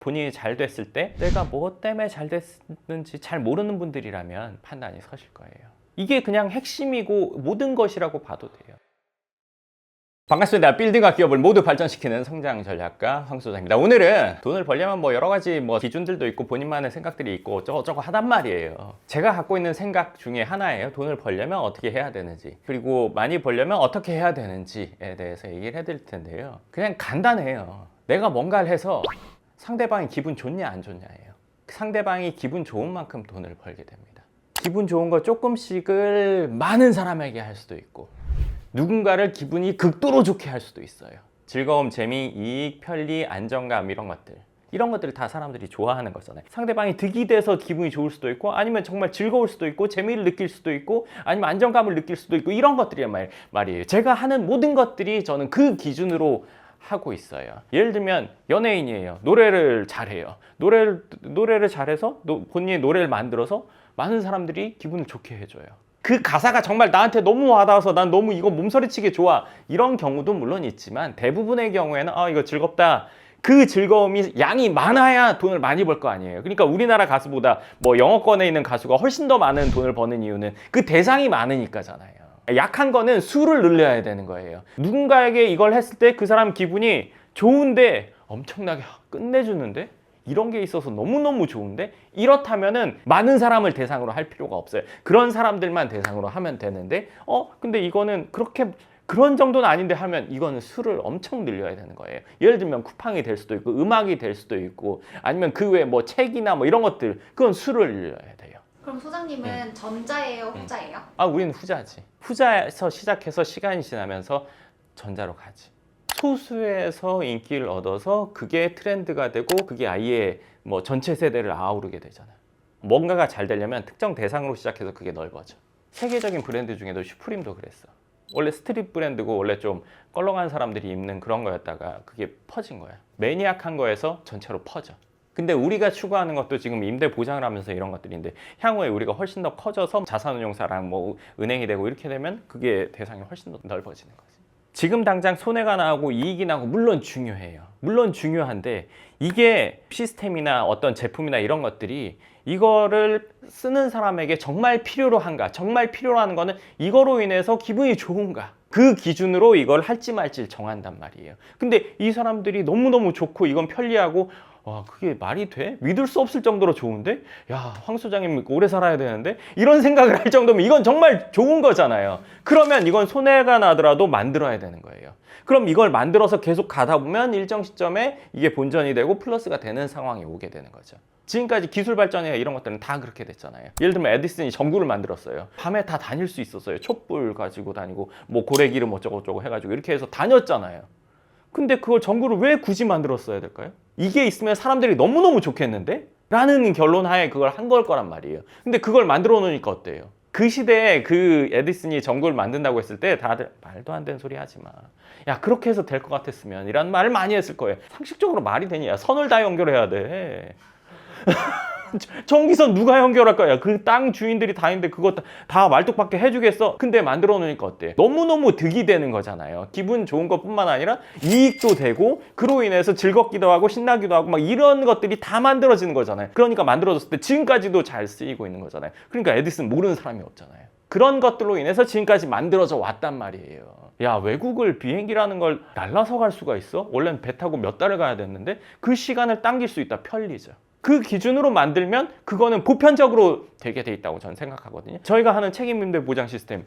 본인이 잘 됐을 때 내가 뭐 때문에 잘 됐는지 잘 모르는 분들이라면 판단이 서실 거예요. 이게 그냥 핵심이고 모든 것이라고 봐도 돼요. 반갑습니다. 빌딩과 기업을 모두 발전시키는 성장 전략가 황소장입니다. 오늘은 돈을 벌려면 뭐 여러 가지 뭐 기준들도 있고 본인만의 생각들이 있고 저거저거 하단 말이에요. 제가 갖고 있는 생각 중에 하나예요. 돈을 벌려면 어떻게 해야 되는지 그리고 많이 벌려면 어떻게 해야 되는지에 대해서 얘기를 해드릴 텐데요. 그냥 간단해요. 내가 뭔가를 해서 상대방이 기분 좋냐 안 좋냐예요. 상대방이 기분 좋은 만큼 돈을 벌게 됩니다. 기분 좋은 거 조금씩을 많은 사람에게 할 수도 있고 누군가를 기분이 극도로 좋게 할 수도 있어요. 즐거움, 재미, 이익, 편리, 안정감 이런 것들. 이런 것들을 다 사람들이 좋아하는 거잖아요. 상대방이 득이 돼서 기분이 좋을 수도 있고, 아니면 정말 즐거울 수도 있고, 재미를 느낄 수도 있고, 아니면 안정감을 느낄 수도 있고, 이런 것들이란 말, 말이에요. 제가 하는 모든 것들이 저는 그 기준으로 하고 있어요. 예를 들면 연예인이에요. 노래를 잘해요. 노래를 노래를 잘해서 노- 본인의 노래를 만들어서 많은 사람들이 기분을 좋게 해줘요. 그 가사가 정말 나한테 너무 와닿아서 난 너무 이거 몸서리치게 좋아 이런 경우도 물론 있지만 대부분의 경우에는 아 이거 즐겁다 그 즐거움이 양이 많아야 돈을 많이 벌 거 아니에요. 그러니까 우리나라 가수보다 뭐 영어권에 있는 가수가 훨씬 더 많은 돈을 버는 이유는 그 대상이 많으니까잖아요. 약한 거는 수를 늘려야 되는 거예요. 누군가에게 이걸 했을 때 그 사람 기분이 좋은데 엄청나게 끝내주는데 이런 게 있어서 너무너무 좋은데 이렇다면은 많은 사람을 대상으로 할 필요가 없어요. 그런 사람들만 대상으로 하면 되는데 어 근데 이거는 그렇게 그런 정도는 아닌데 하면 이거는 수를 엄청 늘려야 되는 거예요. 예를 들면 쿠팡이 될 수도 있고 음악이 될 수도 있고 아니면 그 외에 뭐 책이나 뭐 이런 것들 그건 수를 늘려야 돼요. 그럼 소장님은 전자예요, 후자예요? 아, 우리는 후자지. 후자에서 시작해서 시간이 지나면서 전자로 가지. 소수에서 인기를 얻어서 그게 트렌드가 되고 그게 아예 뭐 전체 세대를 아우르게 되잖아요. 뭔가가 잘 되려면 특정 대상으로 시작해서 그게 넓어져. 세계적인 브랜드 중에도 슈프림도 그랬어. 원래 스트릿 브랜드고 원래 좀 껄렁한 사람들이 입는 그런 거였다가 그게 퍼진 거야. 매니악한 거에서 전체로 퍼져. 근데 우리가 추구하는 것도 지금 임대 보장을 하면서 이런 것들인데 향후에 우리가 훨씬 더 커져서 자산운용사랑 뭐 은행이 되고 이렇게 되면 그게 대상이 훨씬 더 넓어지는 거지. 지금 당장 손해가 나고 이익이 나고 물론 중요해요. 물론 중요한데 이게 시스템이나 어떤 제품이나 이런 것들이 이거를 쓰는 사람에게 정말 필요로 한가? 정말 필요로 하는 거는 이거로 인해서 기분이 좋은가? 그 기준으로 이걸 할지 말지를 정한단 말이에요. 근데 이 사람들이 너무너무 좋고 이건 편리하고 와 그게 말이 돼? 믿을 수 없을 정도로 좋은데? 야 황 소장님 오래 살아야 되는데? 이런 생각을 할 정도면 이건 정말 좋은 거잖아요. 그러면 이건 손해가 나더라도 만들어야 되는 거예요. 그럼 이걸 만들어서 계속 가다 보면 일정 시점에 이게 본전이 되고 플러스가 되는 상황이 오게 되는 거죠. 지금까지 기술 발전이나 이런 것들은 다 그렇게 됐잖아요. 예를 들면 에디슨이 전구를 만들었어요. 밤에 다 다닐 수 있었어요. 촛불 가지고 다니고 뭐 고래기름 어쩌고저쩌고 해가지고 이렇게 해서 다녔잖아요. 근데 그걸 전구를 왜 굳이 만들었어야 될까요? 이게 있으면 사람들이 너무너무 좋겠는데? 라는 결론 하에 그걸 한 걸 거란 말이에요. 근데 그걸 만들어 놓으니까 어때요? 그 시대에 그 에디슨이 전구를 만든다고 했을 때 다들 말도 안 되는 소리 하지 마. 야, 그렇게 해서 될 것 같았으면 이란 말을 많이 했을 거예요. 상식적으로 말이 되냐? 야, 선을 다 연결해야 돼. 전기선 누가 연결할 거야? 그 땅 주인들이 다 있는데 그거 다, 다 말뚝밖에 해주겠어? 근데 만들어 놓으니까 어때? 너무너무 득이 되는 거잖아요. 기분 좋은 것뿐만 아니라 이익도 되고 그로 인해서 즐겁기도 하고 신나기도 하고 막 이런 것들이 다 만들어지는 거잖아요. 그러니까 만들어졌을 때 지금까지도 잘 쓰이고 있는 거잖아요. 그러니까 에디슨 모르는 사람이 없잖아요. 그런 것들로 인해서 지금까지 만들어져 왔단 말이에요. 야, 외국을 비행기라는 걸 날라서 갈 수가 있어? 원래는 배 타고 몇 달을 가야 됐는데 그 시간을 당길 수 있다. 편리죠. 그 기준으로 만들면 그거는 보편적으로 되게 돼 있다고 저는 생각하거든요. 저희가 하는 책임임대 보장 시스템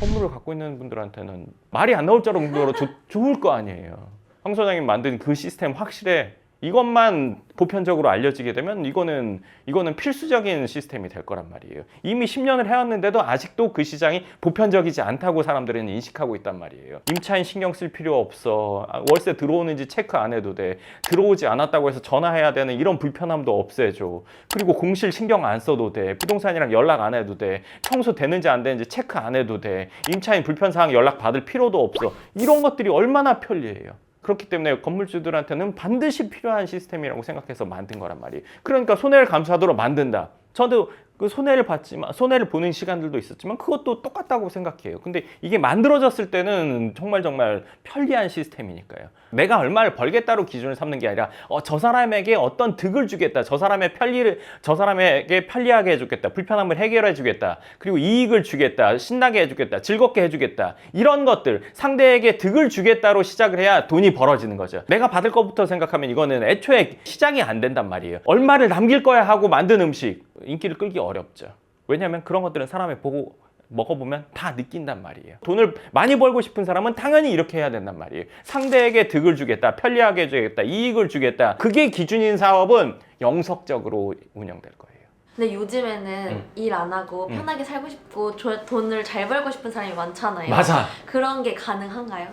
건물을 갖고 있는 분들한테는 말이 안 나올 정도로 좋- 좋을 거 아니에요. 황 소장님 만든 그 시스템 확실해. 이것만 보편적으로 알려지게 되면 이거는 이거는 필수적인 시스템이 될 거란 말이에요. 이미 10년을 해왔는데도 아직도 그 시장이 보편적이지 않다고 사람들은 인식하고 있단 말이에요. 임차인 신경 쓸 필요 없어. 아, 월세 들어오는지 체크 안 해도 돼. 들어오지 않았다고 해서 전화해야 되는 이런 불편함도 없애줘. 그리고 공실 신경 안 써도 돼. 부동산이랑 연락 안 해도 돼. 청소 되는지 안 되는지 체크 안 해도 돼. 임차인 불편 사항 연락 받을 필요도 없어. 이런 것들이 얼마나 편리해요. 그렇기 때문에 건물주들한테는 반드시 필요한 시스템이라고 생각해서 만든 거란 말이에요. 그러니까 손해를 감수하도록 만든다. 저도 그 손해를 봤지만 손해를 보는 시간들도 있었지만 그것도 똑같다고 생각해요. 근데 이게 만들어졌을 때는 정말 정말 편리한 시스템이니까요. 내가 얼마를 벌겠다로 기준을 삼는 게 아니라 어, 저 사람에게 어떤 득을 주겠다. 저 사람의 편리를 저 사람에게 편리하게 해주겠다. 불편함을 해결해 주겠다. 그리고 이익을 주겠다. 신나게 해주겠다. 즐겁게 해주겠다. 이런 것들 상대에게 득을 주겠다로 시작을 해야 돈이 벌어지는 거죠. 내가 받을 것부터 생각하면 이거는 애초에 시작이 안 된단 말이에요. 얼마를 남길 거야 하고 만든 음식 인기를 끌기 어렵죠. 왜냐하면 그런 것들은 사람이 보고 먹어보면 다 느낀단 말이에요. 돈을 많이 벌고 싶은 사람은 당연히 이렇게 해야 된단 말이에요. 상대에게 득을 주겠다, 편리하게 해주겠다, 이익을 주겠다. 그게 기준인 사업은 영속적으로 운영될 거예요. 근데 요즘에는 음. 일안 하고 음. 편하게 살고 싶고 저- 돈을 잘 벌고 싶은 사람이 많잖아요. 맞아. 그런 게 가능한가요?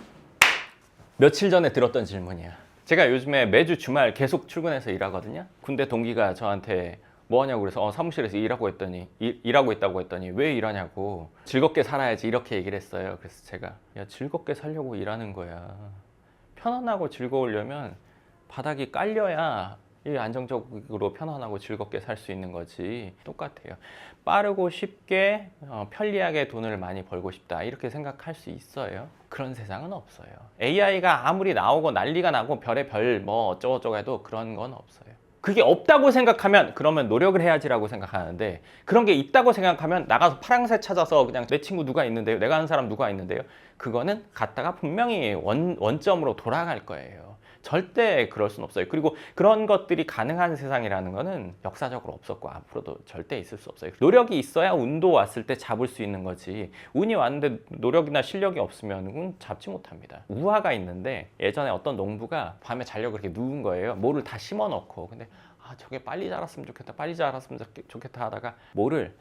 며칠 전에 들었던 질문이야. 제가 요즘에 매주 주말 계속 출근해서 일하거든요. 군대 동기가 저한테 뭐 하냐고 그래서 어, 사무실에서 일하고 했더니 일, 일하고 있다고 했더니 왜 일하냐고 즐겁게 살아야지 이렇게 얘기를 했어요. 그래서 제가 야 즐겁게 살려고 일하는 거야. 편안하고 즐거우려면 바닥이 깔려야 이 안정적으로 편안하고 즐겁게 살 수 있는 거지 똑같아요. 빠르고 쉽게 어, 편리하게 돈을 많이 벌고 싶다 이렇게 생각할 수 있어요. 그런 세상은 없어요. AI가 아무리 나오고 난리가 나고 별의 별 뭐 어쩌고저쩌고 해도 그런 건 없어요. 그게 없다고 생각하면 그러면 노력을 해야지라고 생각하는데 그런 게 있다고 생각하면 나가서 파랑새 찾아서 그냥 내 친구 누가 있는데요? 내가 아는 사람 누가 있는데요? 그거는 갔다가 분명히 원, 원점으로 돌아갈 거예요 절대 그럴 순 없어요. 그리고 그런 것들이 가능한 세상이라는 거는 역사적으로 없었고 앞으로도 절대 있을 수 없어요. 노력이 있어야 운도 왔을 때 잡을 수 있는 거지. 운이 왔는데 노력이나 실력이 없으면 운 잡지 못합니다. 우화가 있는데 예전에 어떤 농부가 밤에 자려고 그렇게 누운 거예요. 모를 다 심어 놓고. 근데 아 저게 빨리 자랐으면 좋겠다 빨리 자랐으면 좋- 좋겠다 하다가 모를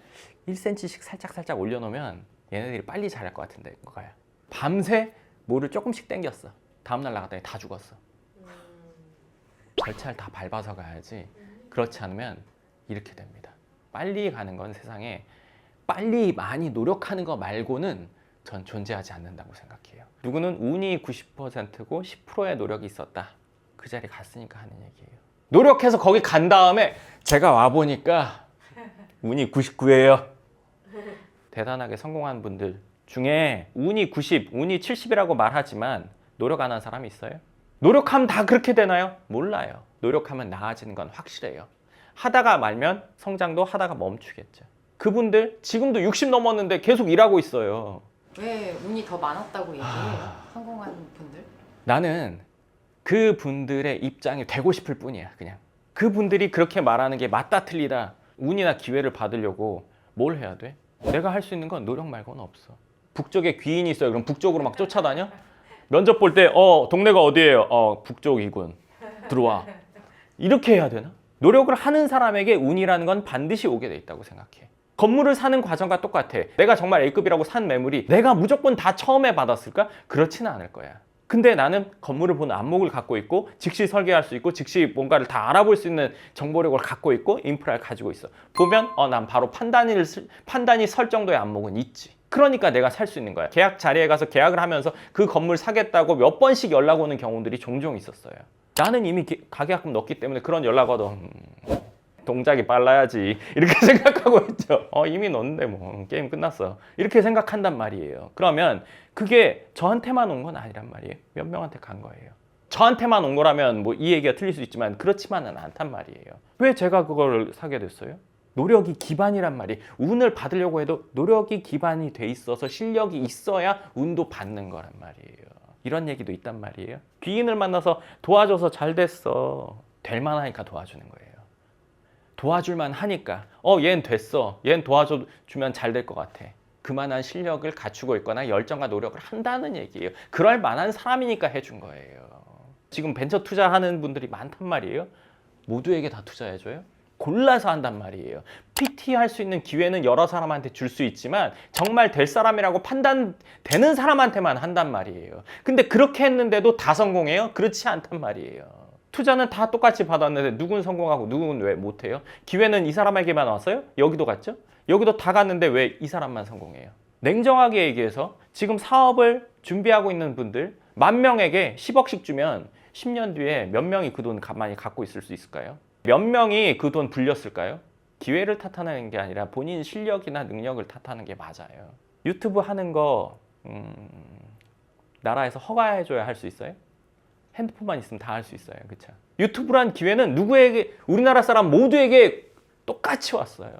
1cm씩 살짝 살짝 올려놓으면 얘네들이 빨리 자랄 것 같은데 거야 밤새 모를 조금씩 당겼어. 다음날 나갔더니 다 죽었어 절차를 다 밟아서 가야지 그렇지 않으면 이렇게 됩니다. 빨리 가는 건 세상에 빨리 많이 노력하는 거 말고는 전 존재하지 않는다고 생각해요. 누구는 운이 90%고 10%의 노력이 있었다. 그 자리 갔으니까 하는 얘기예요. 노력해서 거기 간 다음에 제가 와 보니까 운이 99예요. 대단하게 성공한 분들 중에 운이 90, 운이 70이라고 말하지만 노력 안 한 사람이 있어요? 노력하면 다 그렇게 되나요? 몰라요. 노력하면 나아지는 건 확실해요. 하다가 말면 성장도 하다가 멈추겠죠. 그분들 지금도 60 넘었는데 계속 일하고 있어요. 왜 운이 더 많았다고 얘기해요? 성공한 분들? 나는 그 분들의 입장이 되고 싶을 뿐이야, 그냥. 그 분들이 그렇게 말하는 게 맞다 틀리다. 운이나 기회를 받으려고 뭘 해야 돼? 내가 할 수 있는 건 노력 말고는 없어. 북쪽에 귀인이 있어요. 그럼 북쪽으로 막 쫓아다녀? 면접 볼 때, 어, 동네가 어디예요? 어, 북쪽이군. 들어와. 이렇게 해야 되나? 노력을 하는 사람에게 운이라는 건 반드시 오게 돼 있다고 생각해. 건물을 사는 과정과 똑같아. 내가 정말 A급이라고 산 매물이 내가 무조건 다 처음에 받았을까? 그렇지는 않을 거야. 근데 나는 건물을 보는 안목을 갖고 있고 즉시 설계할 수 있고 즉시 뭔가를 다 알아볼 수 있는 정보력을 갖고 있고 인프라를 가지고 있어. 보면 어 난 바로 판단이 쓸- 판단이 설 정도의 안목은 있지. 그러니까 내가 살 수 있는 거야. 계약 자리에 가서 계약을 하면서 그 건물 사겠다고 몇 번씩 연락 오는 경우들이 종종 있었어요. 나는 이미 기- 가계약금 넣었기 때문에 그런 연락 와도 음, 동작이 빨라야지 이렇게 생각하고 있죠. 어 이미 넣었는데 뭐 게임 끝났어 이렇게 생각한단 말이에요. 그러면 그게 저한테만 온 건 아니란 말이에요. 몇 명한테 간 거예요. 저한테만 온 거라면 뭐 이 얘기가 틀릴 수 있지만 그렇지만은 않단 말이에요. 왜 제가 그걸 사게 됐어요? 노력이 기반이란 말이 운을 받으려고 해도 노력이 기반이 돼 있어서 실력이 있어야 운도 받는 거란 말이에요. 이런 얘기도 있단 말이에요. 귀인을 만나서 도와줘서 잘 됐어. 될 만하니까 도와주는 거예요. 도와줄만 하니까 어 얘는 됐어 얘는 도와주면 잘 될 것 같아 그만한 실력을 갖추고 있거나 열정과 노력을 한다는 얘기예요 그럴 만한 사람이니까 해준 거예요 지금 벤처 투자하는 분들이 많단 말이에요 모두에게 다 투자해줘요 골라서 한단 말이에요 PT 할 수 있는 기회는 여러 사람한테 줄 수 있지만 정말 될 사람이라고 판단되는 사람한테만 한단 말이에요 근데 그렇게 했는데도 다 성공해요? 그렇지 않단 말이에요 투자는 다 똑같이 받았는데 누군 성공하고 누군 왜 못해요? 기회는 이 사람에게만 왔어요? 여기도 갔죠? 여기도 다 갔는데 왜 이 사람만 성공해요? 냉정하게 얘기해서 지금 사업을 준비하고 있는 분들 만 명에게 10억씩 주면 10년 뒤에 몇 명이 그 돈 가만히 갖고 있을 수 있을까요? 몇 명이 그 돈 불렸을까요? 기회를 탓하는 게 아니라 본인 실력이나 능력을 탓하는 게 맞아요. 유튜브 하는 거 음, 나라에서 허가해줘야 할 수 있어요? 핸드폰만 있으면 다 할 수 있어요. 그렇죠? 유튜브란 기회는 누구에게 우리나라 사람 모두에게 똑같이 왔어요.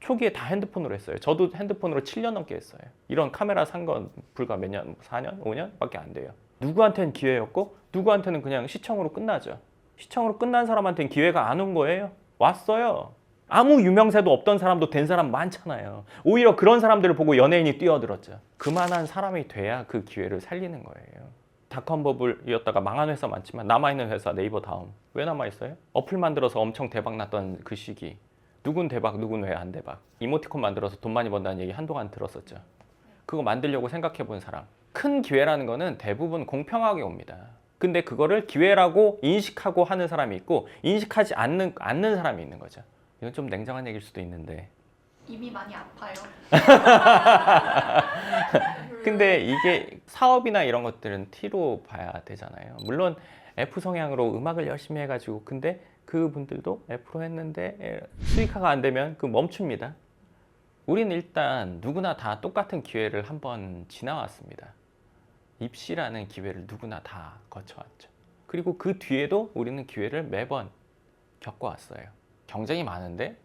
초기에 다 핸드폰으로 했어요. 저도 핸드폰으로 7년 넘게 했어요. 이런 카메라 산 건 불과 몇 년, 4년, 5년 밖에 안 돼요. 누구한테는 기회였고 누구한테는 그냥 시청으로 끝나죠. 시청으로 끝난 사람한테는 기회가 안 온 거예요. 왔어요. 아무 유명세도 없던 사람도 된 사람 많잖아요. 오히려 그런 사람들을 보고 연예인이 뛰어들었죠. 그만한 사람이 돼야 그 기회를 살리는 거예요. 닷컴버블이었다가 망한 회사 많지만 남아있는 회사 네이버 다음 왜 남아있어요? 어플 만들어서 엄청 대박 났던 그 시기 누군 대박 누군 왜 안 대박 이모티콘 만들어서 돈 많이 번다는 얘기 한동안 들었었죠 그거 만들려고 생각해 본 사람 큰 기회라는 거는 대부분 공평하게 옵니다 근데 그거를 기회라고 인식하고 하는 사람이 있고 인식하지 않는, 않는 사람이 있는 거죠 이건 좀 냉정한 얘기일 수도 있는데 입이 많이 아파요. 근데 이게 사업이나 이런 것들은 T로 봐야 되잖아요. 물론 F 성향으로 음악을 열심히 해가지고 근데 그분들도 F로 했는데 에, 수익화가 안 되면 그 멈춥니다. 우리는 일단 누구나 다 똑같은 기회를 한번 지나왔습니다. 입시라는 기회를 누구나 다 거쳐왔죠. 그리고 그 뒤에도 우리는 기회를 매번 겪어왔어요. 경쟁이 많은데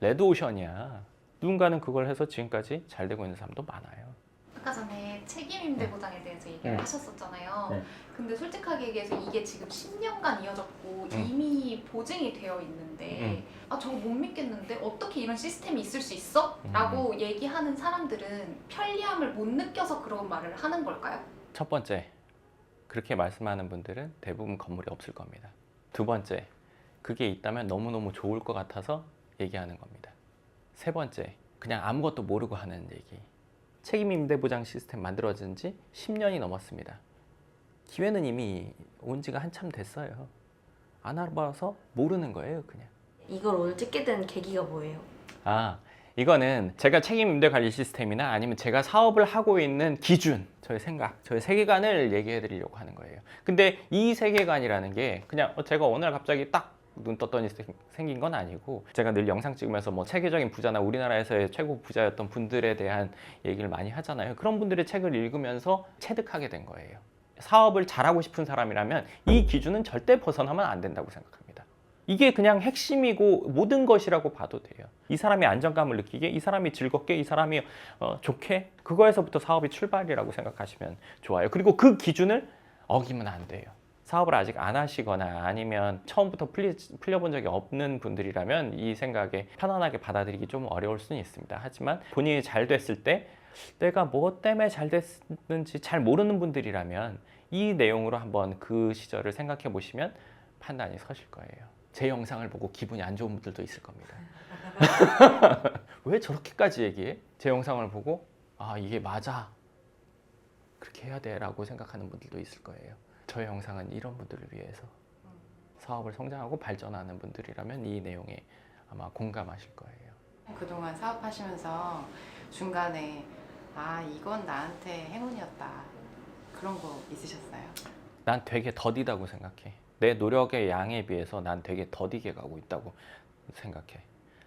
레드오션이야. 누군가는 그걸 해서 지금까지 잘 되고 있는 사람도 많아요. 아까 전에 책임임대 보장에 대해서 얘기를 네. 하셨었잖아요. 네. 근데 솔직하게 얘기해서 이게 지금 10년간 이어졌고 음. 이미 보증이 되어 있는데 음. 아 저거 못 믿겠는데 어떻게 이런 시스템이 있을 수 있어? 음. 라고 얘기하는 사람들은 편리함을 못 느껴서 그런 말을 하는 걸까요? 첫 번째, 그렇게 말씀하는 분들은 대부분 건물이 없을 겁니다. 두 번째, 그게 있다면 너무너무 좋을 것 같아서 얘기하는 겁니다. 세 번째, 그냥 아무것도 모르고 하는 얘기. 책임 임대 보장 시스템 만들어진 지 10년이 넘었습니다. 기회는 이미 온 지가 한참 됐어요. 안 알아봐서 모르는 거예요, 그냥. 이걸 오늘 찍게 된 계기가 뭐예요? 아, 이거는 제가 책임 임대 관리 시스템이나 아니면 제가 사업을 하고 있는 기준, 저의 생각, 저의 세계관을 얘기해 드리려고 하는 거예요. 근데 이 세계관이라는 게 그냥 어, 제가 오늘 갑자기 딱 눈 떴더니 생- 생긴 건 아니고 제가 늘 영상 찍으면서 뭐 세계적인 부자나 우리나라에서의 최고 부자였던 분들에 대한 얘기를 많이 하잖아요. 그런 분들의 책을 읽으면서 체득하게 된 거예요. 사업을 잘하고 싶은 사람이라면 이 기준은 절대 벗어나면 안 된다고 생각합니다. 이게 그냥 핵심이고 모든 것이라고 봐도 돼요. 이 사람이 안정감을 느끼게, 이 사람이 즐겁게, 이 사람이 어, 좋게 그거에서부터 사업이 출발이라고 생각하시면 좋아요. 그리고 그 기준을 어기면 안 돼요. 사업을 아직 안 하시거나 아니면 처음부터 풀리, 풀려본 적이 없는 분들이라면 이 생각에 편안하게 받아들이기 좀 어려울 수는 있습니다. 하지만 본인이 잘 됐을 때 내가 뭐 때문에 잘 됐는지 잘 모르는 분들이라면 이 내용으로 한번 그 시절을 생각해 보시면 판단이 서실 거예요. 제 영상을 보고 기분이 안 좋은 분들도 있을 겁니다. 왜 저렇게까지 얘기해? 제 영상을 보고 아 이게 맞아 그렇게 해야 돼라고 생각하는 분들도 있을 거예요. 저의 영상은 이런 분들을 위해서 사업을 성장하고 발전하는 분들이라면 이 내용에 아마 공감하실 거예요. 그동안 사업하시면서 중간에 아 이건 나한테 행운이었다 그런 거 있으셨어요? 난 되게 더디다고 생각해. 내 노력의 양에 비해서 난 되게 더디게 가고 있다고 생각해.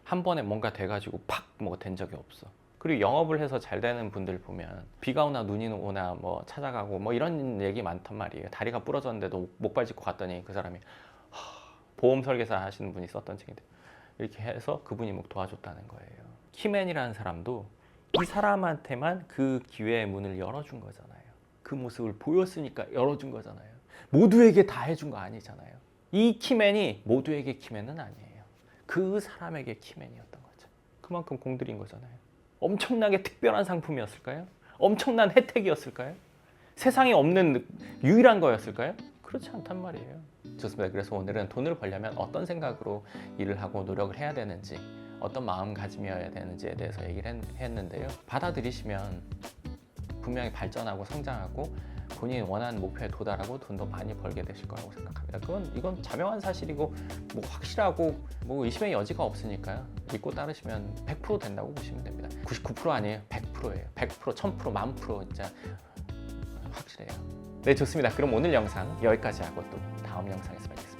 한 번에 뭔가 돼가지고 팍 뭐가 된 적이 없어. 그리고 영업을 해서 잘 되는 분들 보면 비가 오나 눈이 오나 뭐 찾아가고 뭐 이런 얘기 많단 말이에요. 다리가 부러졌는데도 목발 짚고 갔더니 그 사람이 하, 보험 설계사 하시는 분이 썼던 책인데 이렇게 해서 그분이 뭐 도와줬다는 거예요. 키맨이라는 사람도 이 사람한테만 그 기회의 문을 열어준 거잖아요. 그 모습을 보였으니까 열어준 거잖아요. 모두에게 다 해준 거 아니잖아요. 이 키맨이 모두에게 키맨은 아니에요. 그 사람에게 키맨이었던 거죠. 그만큼 공들인 거잖아요. 엄청나게 특별한 상품이었을까요? 엄청난 혜택이었을까요? 세상에 없는 유일한 거였을까요? 그렇지 않단 말이에요. 좋습니다. 그래서 오늘은 돈을 벌려면 어떤 생각으로 일을 하고 노력을 해야 되는지, 어떤 마음가짐이어야 되는지에 대해서 얘기를 했, 했는데요. 받아들이시면 분명히 발전하고 성장하고 본인이 원하는 목표에 도달하고 돈도 많이 벌게 되실 거라고 생각합니다. 그건 이건 자명한 사실이고 뭐 확실하고 뭐 의심의 여지가 없으니까요. 믿고 따르시면 100% 된다고 보시면 됩니다. 99% 아니에요. 100%예요. 100%, 1000%, 만 프로 진짜 확실해요. 네, 좋습니다. 그럼 오늘 영상 여기까지 하고 또 다음 영상에서 뵙겠습니다.